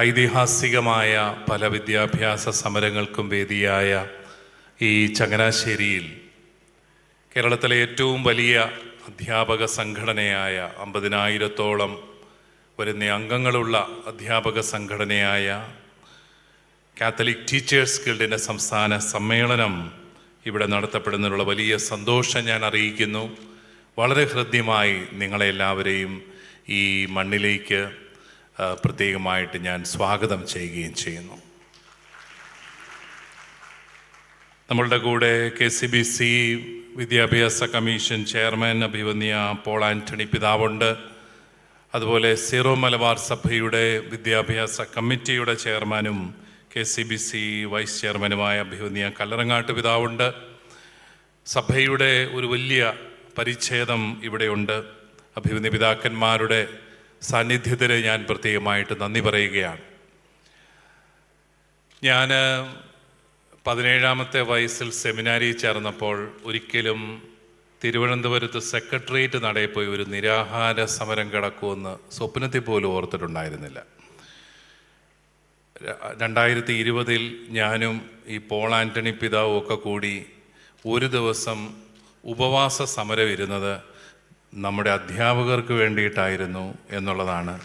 ഐതിഹാസികമായ പല വിദ്യാഭ്യാസ സമരങ്ങൾക്കും വേദിയായ ഈ ചങ്ങനാശ്ശേരിയിൽ കേരളത്തിലെ ഏറ്റവും വലിയ അധ്യാപക സംഘടനയായ അമ്പതിനായിരത്തോളം വരുന്ന അംഗങ്ങളുള്ള അധ്യാപക സംഘടനയായ കാത്തലിക് ടീച്ചേഴ്സ് ഗിൽഡിന്റെ സംസ്ഥാന സമ്മേളനം ഇവിടെ നടത്തപ്പെടുന്നതിനുള്ള വലിയ സന്തോഷം ഞാൻ അറിയിക്കുന്നു. വളരെ ഹൃദ്യമായി നിങ്ങളെല്ലാവരെയും ഈ മണ്ണിലേക്ക് പ്രത്യേകമായിട്ട് ഞാൻ സ്വാഗതം ചെയ്യുകയും ചെയ്യുന്നു. നമ്മളുടെ കൂടെ കെ സി ബി സി വിദ്യാഭ്യാസ കമ്മീഷൻ ചെയർമാൻ അഭിവന്യ പോൾ ആന്റണി പിതാവുണ്ട്. അതുപോലെ സീറോ മലബാർ സഭയുടെ വിദ്യാഭ്യാസ കമ്മിറ്റിയുടെ ചെയർമാനും K C B C vice ചെയർമാനുമായ അഭിവന്യ കല്ലറങ്ങാട്ട് പിതാവുണ്ട്. സഭയുടെ ഒരു വലിയ പരിച്ഛേദം ഇവിടെയുണ്ട്. അഭിവന്യ പിതാക്കന്മാരുടെ സാന്നിധ്യത്തിന് ഞാൻ പ്രത്യേകമായിട്ട് നന്ദി പറയുകയാണ്. ഞാൻ പതിനേഴാമത്തെ വയസ്സിൽ സെമിനാരി ചേർന്നപ്പോൾ ഒരിക്കലും തിരുവനന്തപുരത്ത് സെക്രട്ടേറിയറ്റ് നടയിൽ പോയി ഒരു നിരാഹാര സമരം കിടക്കുമെന്ന് സ്വപ്നത്തിൽ പോലും ഓർത്തിട്ടുണ്ടായിരുന്നില്ല. രണ്ടായിരത്തി ഇരുപതിൽ ഞാനും ഈ പോൾ ആന്റണി പിതാവും ഒക്കെ കൂടി ഒരു ദിവസം ഉപവാസ സമരം ഇരുന്നത് നമ്മുടെ അധ്യാപകർക്ക് വേണ്ടിയിട്ടായിരുന്നു എന്നുള്ളതാണ്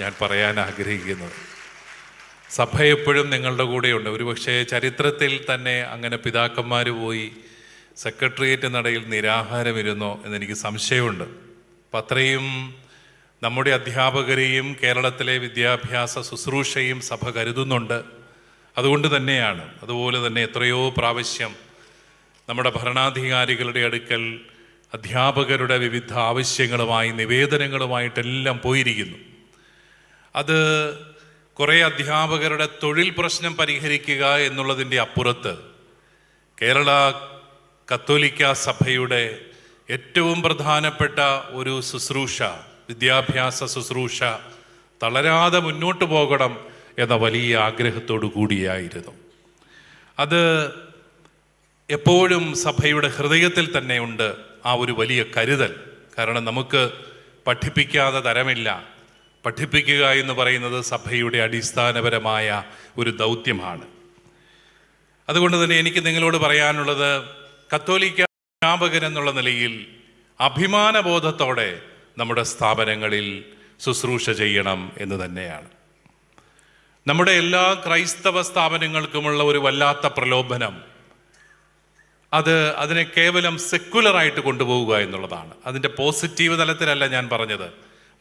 ഞാൻ പറയാൻ ആഗ്രഹിക്കുന്നത്. സഭ എപ്പോഴും നിങ്ങളുടെ കൂടെയുണ്ട്. ഒരുപക്ഷെ ചരിത്രത്തിൽ തന്നെ അങ്ങനെ പിതാക്കന്മാർ പോയി സെക്രട്ടേറിയറ്റ് നടയിൽ നിരാഹാരമിരുന്നോ എന്നെനിക്ക് സംശയമുണ്ട്. അപ്പം അത്രയും നമ്മുടെ അധ്യാപകരെയും കേരളത്തിലെ വിദ്യാഭ്യാസ ശുശ്രൂഷയും സഭ കരുതുന്നുണ്ട്. അതുകൊണ്ട് തന്നെയാണ്. അതുപോലെ തന്നെ എത്രയോ പ്രാവശ്യം നമ്മുടെ ഭരണാധികാരികളുടെ അടുക്കൽ അധ്യാപകരുടെ വിവിധ ആവശ്യങ്ങളുമായി നിവേദനങ്ങളുമായിട്ടെല്ലാം പോയിരിക്കുന്നു. അത് കുറേ അധ്യാപകരുടെ തൊഴിൽ പ്രശ്നം പരിഹരിക്കുക എന്നുള്ളതിന്റെ അപ്പുറത്ത് കേരള കത്തോലിക്ക സഭയുടെ ഏറ്റവും പ്രധാനപ്പെട്ട ഒരു ശുശ്രൂഷ വിദ്യാഭ്യാസ ശുശ്രൂഷ തളരാതെ മുന്നോട്ട് പോകണം എന്ന വലിയ ആഗ്രഹത്തോടു കൂടിയായിരുന്നു. അത് എപ്പോഴും സഭയുടെ ഹൃദയത്തിൽ തന്നെ ഉണ്ട് ആ ഒരു വലിയ കരുതൽ. കാരണം നമുക്ക് പഠിപ്പിക്കാതെ തരമില്ല. പഠിപ്പിക്കുക എന്ന് പറയുന്നത് സഭയുടെ അടിസ്ഥാനപരമായ ഒരു ദൗത്യമാണ്. അതുകൊണ്ട് തന്നെ എനിക്ക് നിങ്ങളോട് പറയാനുള്ളത് കത്തോലിക്ക അധ്യാപകൻ എന്നുള്ള നിലയിൽ അഭിമാനബോധത്തോടെ നമ്മുടെ സ്ഥാപനങ്ങളിൽ ശുശ്രൂഷ ചെയ്യണം എന്ന് തന്നെയാണ്. നമ്മുടെ എല്ലാ ക്രൈസ്തവ സ്ഥാപനങ്ങൾക്കുമുള്ള ഒരു വല്ലാത്ത പ്രലോഭനം അത് അതിനെ കേവലം സെക്കുലറായിട്ട് കൊണ്ടുപോവുക എന്നുള്ളതാണ്. അതിന്റെ പോസിറ്റീവ് തലത്തിലല്ല ഞാൻ പറഞ്ഞത്.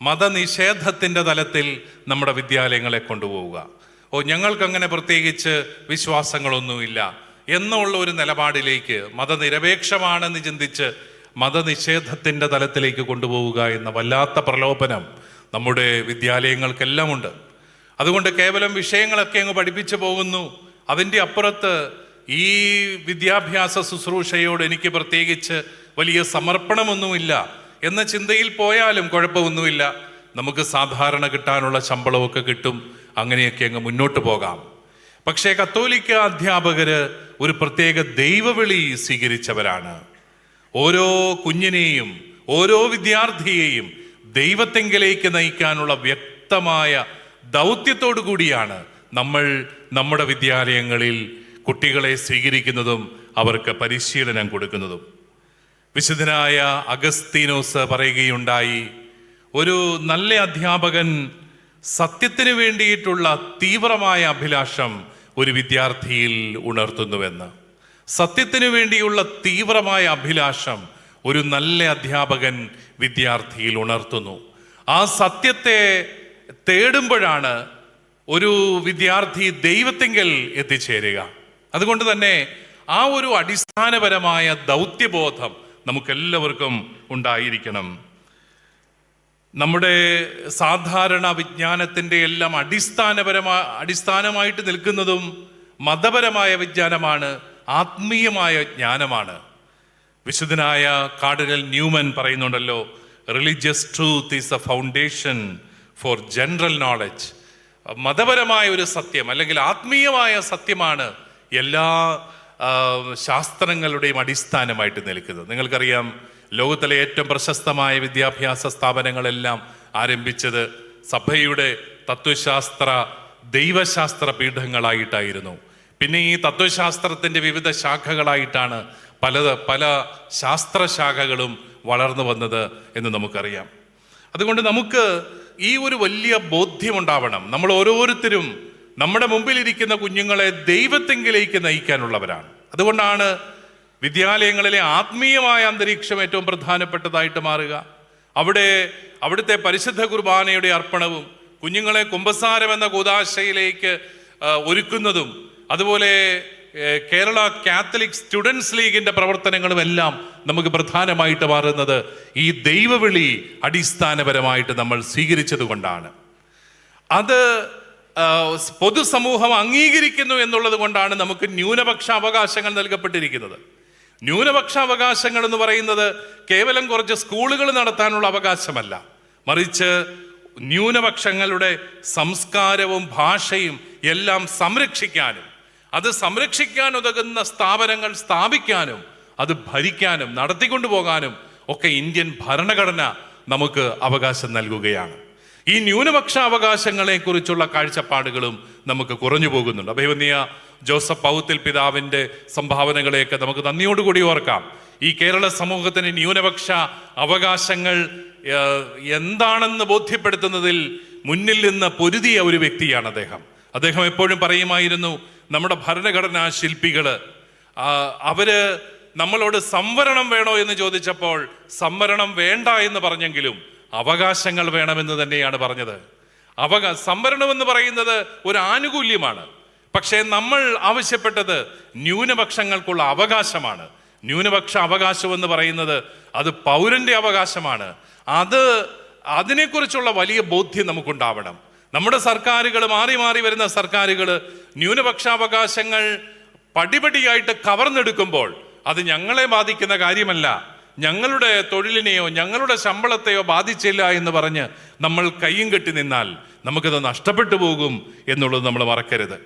മതനിഷേധത്തിന്റെ തലത്തിൽ നമ്മുടെ വിദ്യാലയങ്ങളെ കൊണ്ടുപോവുക. ഓ ഞങ്ങൾക്കങ്ങനെ പ്രത്യേകിച്ച് വിശ്വാസങ്ങളൊന്നുമില്ല എന്നുള്ള ഒരു നിലപാടിലേക്ക് മതനിരപേക്ഷമാണെന്ന് ചിന്തിച്ച് മതനിഷേധത്തിന്റെ തലത്തിലേക്ക് കൊണ്ടുപോവുക എന്ന വല്ലാത്ത പ്രലോഭനം നമ്മുടെ വിദ്യാലയങ്ങൾക്കെല്ലാം ഉണ്ട് അതുകൊണ്ട് കേവലം വിഷയങ്ങളൊക്കെ അങ്ങ് പഠിപ്പിച്ചു പോകുന്നു. അതിന്റെ അപ്പുറത്ത് ഈ വിദ്യാഭ്യാസ ശുശ്രൂഷയോട് എനിക്ക് പ്രത്യേകിച്ച് വലിയ സമർപ്പണമൊന്നുമില്ല എന്ന ചിന്തയിൽ പോയാലും കുഴപ്പമൊന്നുമില്ല. നമുക്ക് സാധാരണ കിട്ടാനുള്ള ശമ്പളമൊക്കെ കിട്ടും. അങ്ങനെയൊക്കെ അങ്ങ് മുന്നോട്ട് പോകാം. പക്ഷേ കത്തോലിക്ക അധ്യാപകര് ഒരു പ്രത്യേക ദൈവവിളി സ്വീകരിച്ചവരാണ്. ഓരോ കുഞ്ഞിനെയും ഓരോ വിദ്യാർത്ഥിയെയും ദൈവത്തെങ്കിലേക്ക് നയിക്കാനുള്ള വ്യക്തമായ ദൗത്യത്തോടു കൂടിയാണ് നമ്മൾ നമ്മുടെ വിദ്യാലയങ്ങളിൽ കുട്ടികളെ സ്വീകരിക്കുന്നതും അവർക്ക് പരിശീലനം കൊടുക്കുന്നതും. വിശുദ്ധനായ അഗസ്തീനോസ് പറയുകയുണ്ടായി ഒരു നല്ല അധ്യാപകൻ സത്യത്തിന് വേണ്ടിയിട്ടുള്ള തീവ്രമായ അഭിലാഷം ഒരു വിദ്യാർത്ഥിയിൽ ഉണർത്തുന്നുവെന്ന്. സത്യത്തിന് വേണ്ടിയുള്ള തീവ്രമായ അഭിലാഷം ഒരു നല്ല അധ്യാപകൻ വിദ്യാർത്ഥിയിൽ ഉണർത്തുന്നു. ആ സത്യത്തെ തേടുമ്പോഴാണ് ഒരു വിദ്യാർത്ഥി ദൈവത്തെങ്കിൽ എത്തിച്ചേരുക. അതുകൊണ്ട് തന്നെ ആ ഒരു അടിസ്ഥാനപരമായ ദൗത്യബോധം നമുക്കെല്ലാവർക്കും ഉണ്ടായിരിക്കണം. നമ്മുടെ സാധാരണ വിജ്ഞാനത്തിന്റെ എല്ലാം അടിസ്ഥാനപരമായ അടിസ്ഥാനമായിട്ട് നിൽക്കുന്നതും മതപരമായ വിജ്ഞാനമാണ് ആത്മീയമായ ജ്ഞാനമാണ്. വിശുദ്ധനായ കാർഡിനൽ ന്യൂമൻ പറയുന്നുണ്ടല്ലോ religious truth is a foundation for general knowledge മതപരമായ ഒരു സത്യം അല്ലെങ്കിൽ ആത്മീയമായ സത്യമാണ് എല്ലാ ശാസ്ത്രങ്ങളുടെയും അടിസ്ഥാനമായിട്ട് നിൽക്കുന്നത്. നിങ്ങൾക്കറിയാം ലോകത്തിലെ ഏറ്റവും പ്രശസ്തമായ വിദ്യാഭ്യാസ സ്ഥാപനങ്ങളെല്ലാം ആരംഭിച്ചത് സഭയുടെ തത്വശാസ്ത്ര ദൈവശാസ്ത്ര പീഠങ്ങളായിട്ടായിരുന്നു. പിന്നെ ഈ തത്വശാസ്ത്രത്തിന്റെ വിവിധ ശാഖകളായിട്ടാണ് പല പല ശാസ്ത്രശാഖകളും വളർന്നു വന്നത് എന്ന് നമുക്കറിയാം. അതുകൊണ്ട് നമുക്ക് ഈ ഒരു വലിയ ബോധ്യമുണ്ടാവണം നമ്മൾ ഓരോരുത്തരും നമ്മുടെ മുമ്പിലിരിക്കുന്ന കുഞ്ഞുങ്ങളെ ദൈവത്തെങ്കിലേക്ക് നയിക്കാനുള്ളവരാണ്. അതുകൊണ്ടാണ് വിദ്യാലയങ്ങളിലെ ആത്മീയമായ അന്തരീക്ഷം ഏറ്റവും പ്രധാനപ്പെട്ടതായിട്ട് മാറുക. അവിടെ അവിടുത്തെ പരിശുദ്ധ കുർബാനയുടെ അർപ്പണവും കുഞ്ഞുങ്ങളെ കുംഭസാരം എന്ന കൂതാശയിലേക്ക് ഒരുക്കുന്നതും അതുപോലെ കേരള കാത്തലിക് സ്റ്റുഡൻസ് ലീഗിന്റെ പ്രവർത്തനങ്ങളും എല്ലാം നമുക്ക് പ്രധാനമായിട്ട് മാറുന്നത് ഈ ദൈവവിളി അടിസ്ഥാനപരമായിട്ട് നമ്മൾ സ്വീകരിച്ചത് കൊണ്ടാണ് അത് പൊതുസമൂഹം അംഗീകരിക്കുന്നു എന്നുള്ളത് കൊണ്ടാണ് നമുക്ക് ന്യൂനപക്ഷ അവകാശങ്ങൾ നൽകപ്പെട്ടിരിക്കുന്നത്. ന്യൂനപക്ഷ അവകാശങ്ങൾ എന്ന് പറയുന്നത് കേവലം കുറച്ച് സ്കൂളുകൾ നടത്താനുള്ള അവകാശമല്ല. മറിച്ച് ന്യൂനപക്ഷങ്ങളുടെ സംസ്കാരവും ഭാഷയും എല്ലാം സംരക്ഷിക്കാനും അത് സംരക്ഷിക്കാൻ ഉതകുന്ന സ്ഥാപനങ്ങൾ സ്ഥാപിക്കാനും അത് ഭരിക്കാനും നടത്തിക്കൊണ്ടു പോകാനും ഒക്കെ ഇന്ത്യൻ ഭരണഘടന നമുക്ക് അവകാശം നൽകുകയാണ്. ഈ ന്യൂനപക്ഷ അവകാശങ്ങളെ കുറിച്ചുള്ള കാഴ്ചപ്പാടുകളും നമുക്ക് കുറഞ്ഞു പോകുന്നുണ്ട്. അഭിവന്യ ജോസഫ് പൗത്തിൽ പിതാവിന്റെ സംഭാവനകളെയൊക്കെ നമുക്ക് നന്ദിയോടുകൂടി ഓർക്കാം. ഈ കേരള സമൂഹത്തിന് ന്യൂനപക്ഷ അവകാശങ്ങൾ എന്താണെന്ന് ബോധ്യപ്പെടുത്തുന്നതിൽ മുന്നിൽ നിന്ന് പൊരുതിയ ഒരു വ്യക്തിയാണ് അദ്ദേഹം. അദ്ദേഹം എപ്പോഴും പറയുമായിരുന്നു നമ്മുടെ ഭരണഘടനാ ശില്പികൾ അവർ നമ്മളോട് സംവരണം വേണോ? എന്ന് ചോദിച്ചപ്പോൾ സംവരണം വേണ്ട എന്ന് പറഞ്ഞെങ്കിലും അവകാശങ്ങൾ വേണമെന്ന് തന്നെയാണ് പറഞ്ഞത്. സംവരണം എന്ന് പറയുന്നത് ഒരു ആനുകൂല്യമാണ്. പക്ഷേ നമ്മൾ ആവശ്യപ്പെട്ടത് ന്യൂനപക്ഷങ്ങൾക്കുള്ള അവകാശമാണ്. ന്യൂനപക്ഷ അവകാശം എന്ന് പറയുന്നത് അത് പൗരന്റെ അവകാശമാണ്. അത് അതിനെക്കുറിച്ചുള്ള വലിയ ബോധ്യം നമുക്കുണ്ടാവണം. നമ്മുടെ സർക്കാരുകൾ മാറി മാറി വരുന്ന സർക്കാരുകൾ ന്യൂനപക്ഷാവകാശങ്ങൾ പടിപടിയായിട്ട് കവർന്നെടുക്കുമ്പോൾ അത് ഞങ്ങളെ ബാധിക്കുന്ന കാര്യമല്ല. ഞങ്ങളുടെ തൊഴിലിനെയോ ഞങ്ങളുടെ ശമ്പളത്തെയോ ബാധിച്ചില്ല എന്ന് പറഞ്ഞ് നമ്മൾ കയ്യും കെട്ടി നിന്നാൽ നമുക്കത് നഷ്ടപ്പെട്ടു പോകും എന്നുള്ളത് നമ്മൾ മറക്കരുത്.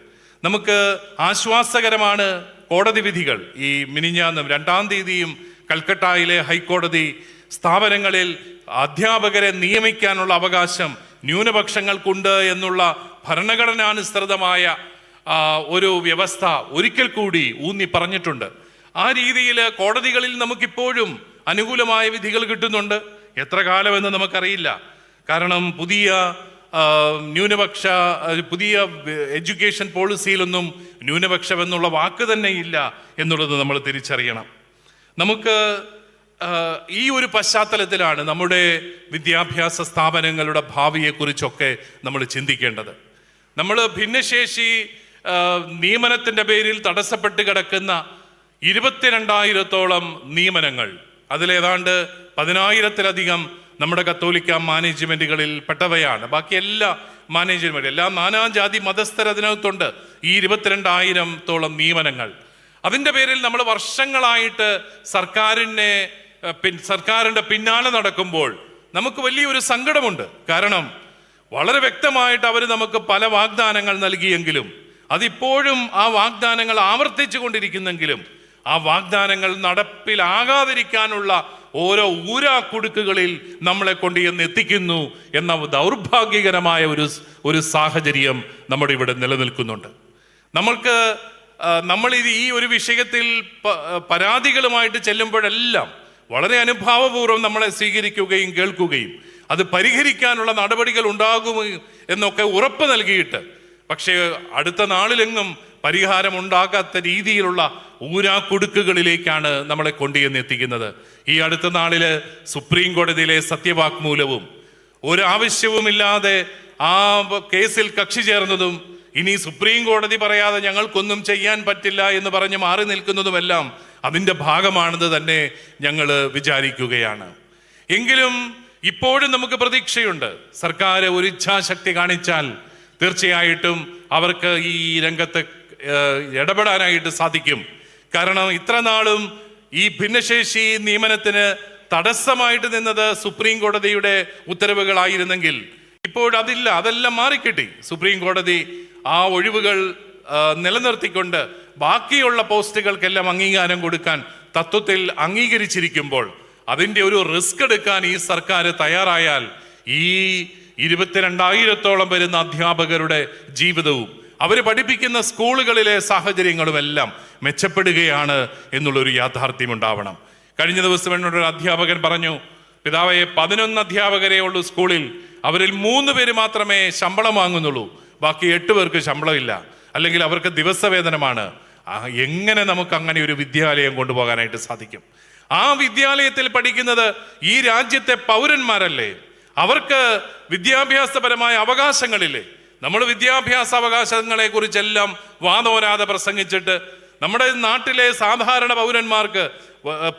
നമുക്ക് ആശ്വാസകരമാണ് കോടതി വിധികൾ. ഈ മിനിഞ്ഞാന്നും രണ്ടാം തീയതിയും കൽക്കട്ടയിലെ ഹൈക്കോടതി സ്ഥാപനങ്ങളിൽ അധ്യാപകരെ നിയമിക്കാനുള്ള അവകാശം ന്യൂനപക്ഷങ്ങൾക്കുണ്ട് എന്നുള്ള ഭരണഘടനാനുസൃതമായ ഒരു വ്യവസ്ഥ ഒരിക്കൽ കൂടി ഊന്നി പറഞ്ഞിട്ടുണ്ട്. ആ രീതിയിൽ കോടതികളിൽ നമുക്കിപ്പോഴും അനുകൂലമായ വിധികൾ കിട്ടുന്നുണ്ട്. എത്ര കാലമെന്ന് നമുക്കറിയില്ല. കാരണം പുതിയ ന്യൂനപക്ഷ പുതിയ എഡ്യൂക്കേഷൻ പോളിസിയിലൊന്നും ന്യൂനപക്ഷം എന്നുള്ള വാക്ക് തന്നെ ഇല്ല എന്നുള്ളത് നമ്മൾ തിരിച്ചറിയണം. നമുക്ക് ഈ ഒരു പശ്ചാത്തലത്തിലാണ് നമ്മുടെ വിദ്യാഭ്യാസ സ്ഥാപനങ്ങളുടെ ഭാവിയെക്കുറിച്ചൊക്കെ നമ്മൾ ചിന്തിക്കേണ്ടത്. നമ്മൾ ഭിന്നശേഷി നിയമനത്തിന്റെ പേരിൽ തടസ്സപ്പെട്ട് കിടക്കുന്ന ഇരുപത്തിരണ്ടായിരത്തോളം നിയമനങ്ങൾ അതിലേതാണ്ട് പതിനായിരത്തിലധികം നമ്മുടെ കത്തോലിക്ക മാനേജ്മെന്റുകളിൽ പെട്ടവയാണ്. ബാക്കി എല്ലാ മാനേജ്മെന്റ് എല്ലാ നാനാജാതി മതസ്ഥർ അതിനകത്തുണ്ട്. ഈ ഇരുപത്തിരണ്ടായിരത്തോളം നിയമനങ്ങൾ. അതിന്റെ പേരിൽ നമ്മൾ വർഷങ്ങളായിട്ട് സർക്കാരിനെ പിൻ- സർക്കാരിന്റെ പിന്നാലെ നടക്കുമ്പോൾ നമുക്ക് വലിയൊരു സങ്കടമുണ്ട്. കാരണം വളരെ വ്യക്തമായിട്ട് അവർ നമുക്ക് പല വാഗ്ദാനങ്ങൾ നൽകിയെങ്കിലും അതിപ്പോഴും ആ വാഗ്ദാനങ്ങൾ ആവർത്തിച്ചു കൊണ്ടിരിക്കുന്നെങ്കിലും ആ വാഗ്ദാനങ്ങൾ നടപ്പിലാകാതിരിക്കാനുള്ള ഓരോ ഊരാക്കുടുക്കുകളിൽ നമ്മളെ കൊണ്ട് എന്ന് എത്തിക്കുന്നു എന്ന ദൗർഭാഗ്യകരമായ ഒരു ഒരു സാഹചര്യം നമ്മുടെ ഇവിടെ നിലനിൽക്കുന്നുണ്ട്. നമ്മൾക്ക് നമ്മൾ ഇത് ഈ ഒരു വിഷയത്തിൽ പരാതികളുമായിട്ട് ചെല്ലുമ്പോഴെല്ലാം വളരെ അനുഭാവപൂർവം നമ്മളെ സ്വീകരിക്കുകയും കേൾക്കുകയും അത് പരിഹരിക്കാനുള്ള നടപടികൾ ഉണ്ടാകും എന്നൊക്കെ ഉറപ്പ് നൽകിയിട്ട് പക്ഷേ അടുത്ത നാളിലെങ്ങും പരിഹാരം ഉണ്ടാകാത്ത രീതിയിലുള്ള ഊരാക്കുടുക്കുകളിലേക്കാണ് നമ്മളെ കൊണ്ടുചെന്ന് എത്തിക്കുന്നത് ഈ അടുത്ത നാളിൽ സുപ്രീം കോടതിയിലെ സത്യവാക്മൂലവും ഒരു ആവശ്യവുമില്ലാതെ ആ കേസിൽ കക്ഷി ചേർന്നതും ഇനി സുപ്രീം കോടതി പറയാതെ ഞങ്ങൾക്കൊന്നും ചെയ്യാൻ പറ്റില്ല എന്ന് പറഞ്ഞ് മാറി നിൽക്കുന്നതുമെല്ലാം അതിന്റെ ഭാഗമാണെന്ന് തന്നെ ഞങ്ങൾ വിചാരിക്കുകയാണ്. എങ്കിലും ഇപ്പോഴും നമുക്ക് പ്രതീക്ഷയുണ്ട്. സർക്കാർ ഒരു ഇച്ഛാശക്തി കാണിച്ചാൽ തീർച്ചയായിട്ടും അവർക്ക് ഈ രംഗത്ത് ഇടപെടാനായിട്ട് സാധിക്കും. കാരണം ഇത്ര നാളും ഈ ഭിന്നശേഷി നിയമനത്തിന് തടസ്സമായിട്ട് നിന്നത് സുപ്രീം കോടതിയുടെ ഉത്തരവുകളായിരുന്നെങ്കിൽ ഇപ്പോഴതില്ല അതെല്ലാം മാറിക്കിട്ടി. സുപ്രീം കോടതി ആ ഒഴിവുകൾ നിലനിർത്തിക്കൊണ്ട് ബാക്കിയുള്ള പോസ്റ്റുകൾക്കെല്ലാം അംഗീകാരം കൊടുക്കാൻ തത്വത്തിൽ അംഗീകരിച്ചിരിക്കുമ്പോൾ അതിന്റെ ഒരു റിസ്ക് എടുക്കാൻ ഈ സർക്കാർ തയ്യാറായാൽ ഈ ഇരുപത്തിരണ്ടായിരത്തോളം വരുന്ന അധ്യാപകരുടെ ജീവിതവും അവർ പഠിപ്പിക്കുന്ന സ്കൂളുകളിലെ സാഹചര്യങ്ങളുമെല്ലാം മെച്ചപ്പെടുകയാണ് എന്നുള്ളൊരു യാഥാർത്ഥ്യം ഉണ്ടാവണം കഴിഞ്ഞ ദിവസം എന്നോട് ഒരു അധ്യാപകൻ പറഞ്ഞു പിതാവയെ പതിനൊന്ന് അധ്യാപകരെ ഉള്ളൂ സ്കൂളിൽ. അവരിൽ മൂന്ന് പേര് മാത്രമേ ശമ്പളം വാങ്ങുന്നുള്ളൂ. ബാക്കി എട്ട് പേർക്ക് ശമ്പളമില്ല. അല്ലെങ്കിൽ അവർക്ക് ദിവസവേതനമാണ്. എങ്ങനെ നമുക്ക് അങ്ങനെ ഒരു വിദ്യാലയം കൊണ്ടുപോകാനായിട്ട് സാധിക്കും? ആ വിദ്യാലയത്തിൽ പഠിക്കുന്നത് ഈ രാജ്യത്തെ പൗരന്മാരല്ലേ? അവർക്ക് വിദ്യാഭ്യാസപരമായ അവകാശങ്ങളില്ലേ? നമ്മൾ വിദ്യാഭ്യാസ അവകാശങ്ങളെ കുറിച്ചെല്ലാം വാദോരാതെ പ്രസംഗിച്ചിട്ട് നമ്മുടെ നാട്ടിലെ സാധാരണ പൗരന്മാർക്ക്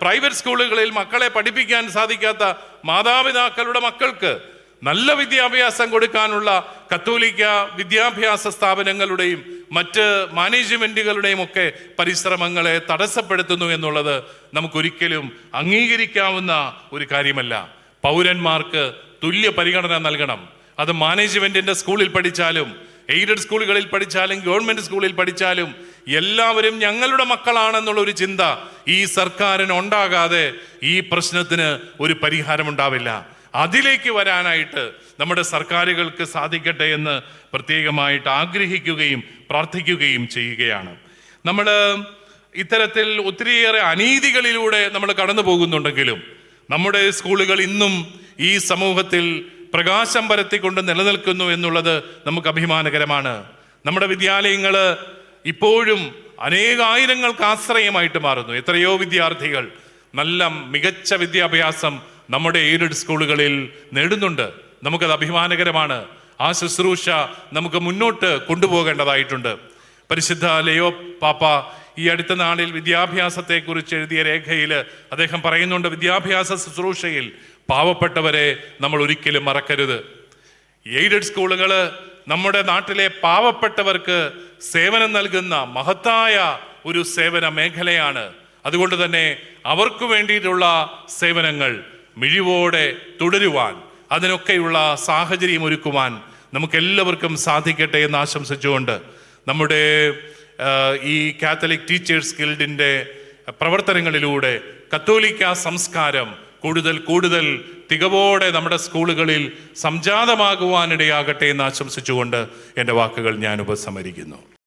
പ്രൈവറ്റ് സ്കൂളുകളിൽ മക്കളെ പഠിപ്പിക്കാൻ സാധിക്കാത്ത മാതാപിതാക്കളുടെ മക്കൾക്ക് നല്ല വിദ്യാഭ്യാസം കൊടുക്കാനുള്ള കത്തോലിക്ക വിദ്യാഭ്യാസ സ്ഥാപനങ്ങളുടെയും മറ്റ് മാനേജ്മെന്റുകളുടെയും ഒക്കെ പരിശ്രമങ്ങളെ തടസ്സപ്പെടുത്തുന്നു എന്നുള്ളത് നമുക്കൊരിക്കലും അംഗീകരിക്കാവുന്ന ഒരു കാര്യമല്ല. പൗരന്മാർക്ക് തുല്യ പരിഗണന നൽകണം. അത് മാനേജ്മെന്റിന്റെ സ്കൂളിൽ പഠിച്ചാലും എയ്ഡഡ് സ്കൂളുകളിൽ പഠിച്ചാലും ഗവൺമെന്റ് സ്കൂളിൽ പഠിച്ചാലും എല്ലാവരും ഞങ്ങളുടെ മക്കളാണെന്നുള്ള ഒരു ചിന്ത ഈ സർക്കാരിന് ഉണ്ടാകാതെ ഈ പ്രശ്നത്തിന് ഒരു പരിഹാരം ഉണ്ടാവില്ല അതിലേക്ക് വരാനായിട്ട് നമ്മുടെ സർക്കാരുകൾക്ക് സാധിക്കട്ടെ എന്ന് പ്രത്യേകമായിട്ട് ആഗ്രഹിക്കുകയും പ്രാർത്ഥിക്കുകയും ചെയ്യുകയാണ്. നമ്മൾ ഇത്തരത്തിൽ ഒത്തിരിയേറെ അനീതികളിലൂടെ നമ്മൾ കടന്നു പോകുന്നുണ്ടെങ്കിലും നമ്മുടെ സ്കൂളുകൾ ഇന്നും ഈ സമൂഹത്തിൽ പ്രകാശം പരത്തിക്കൊണ്ട് നിലനിൽക്കുന്നു എന്നുള്ളത് നമുക്ക് അഭിമാനകരമാണ്. നമ്മുടെ വിദ്യാലയങ്ങൾ ഇപ്പോഴും അനേകായിരങ്ങൾക്ക് ആശ്രയമായിട്ട് മാറുന്നു. എത്രയോ വിദ്യാർത്ഥികൾ നല്ല മികച്ച വിദ്യാഭ്യാസം നമ്മുടെ എയ്ഡഡ് സ്കൂളുകളിൽ നേടുന്നുണ്ട്. നമുക്കത് അഭിമാനകരമാണ്. ആ ശുശ്രൂഷ നമുക്ക് മുന്നോട്ട് കൊണ്ടുപോകേണ്ടതായിട്ടുണ്ട്. പരിശുദ്ധ ലയോ പാപ്പ ഈ അടുത്ത നാളിൽ വിദ്യാഭ്യാസത്തെക്കുറിച്ച് എഴുതിയ രേഖയിൽ അദ്ദേഹം പറയുന്നുണ്ട് വിദ്യാഭ്യാസ ശുശ്രൂഷയിൽ പാവപ്പെട്ടവരെ നമ്മൾ ഒരിക്കലും മറക്കരുത്. എയ്ഡഡ് സ്കൂളുകൾ നമ്മുടെ നാട്ടിലെ പാവപ്പെട്ടവർക്ക് സേവനം നൽകുന്ന മഹത്തായ ഒരു സേവന മേഖലയാണ്. അതുകൊണ്ട് തന്നെ അവർക്ക് വേണ്ടിയിട്ടുള്ള സേവനങ്ങൾ മിഴിവോടെ തുടരുവാൻ അതിനൊക്കെയുള്ള സാഹചര്യം ഒരുക്കുവാൻ നമുക്കെല്ലാവർക്കും സാധിക്കട്ടെ എന്ന് ആശംസിച്ചുകൊണ്ട് നമ്മുടെ ഈ കാത്തലിക് ടീച്ചേഴ്സ് ഗിൽഡിന്റെ പ്രവർത്തനങ്ങളിലൂടെ കത്തോലിക്ക സംസ്കാരം കൂടുതൽ കൂടുതൽ തികവോടെ നമ്മുടെ സ്കൂളുകളിൽ സംജാതമാകുവാനിടയാകട്ടെ എന്ന് ആശംസിച്ചുകൊണ്ട് എന്റെ വാക്കുകൾ ഞാൻ ഉപസംഹരിക്കുന്നു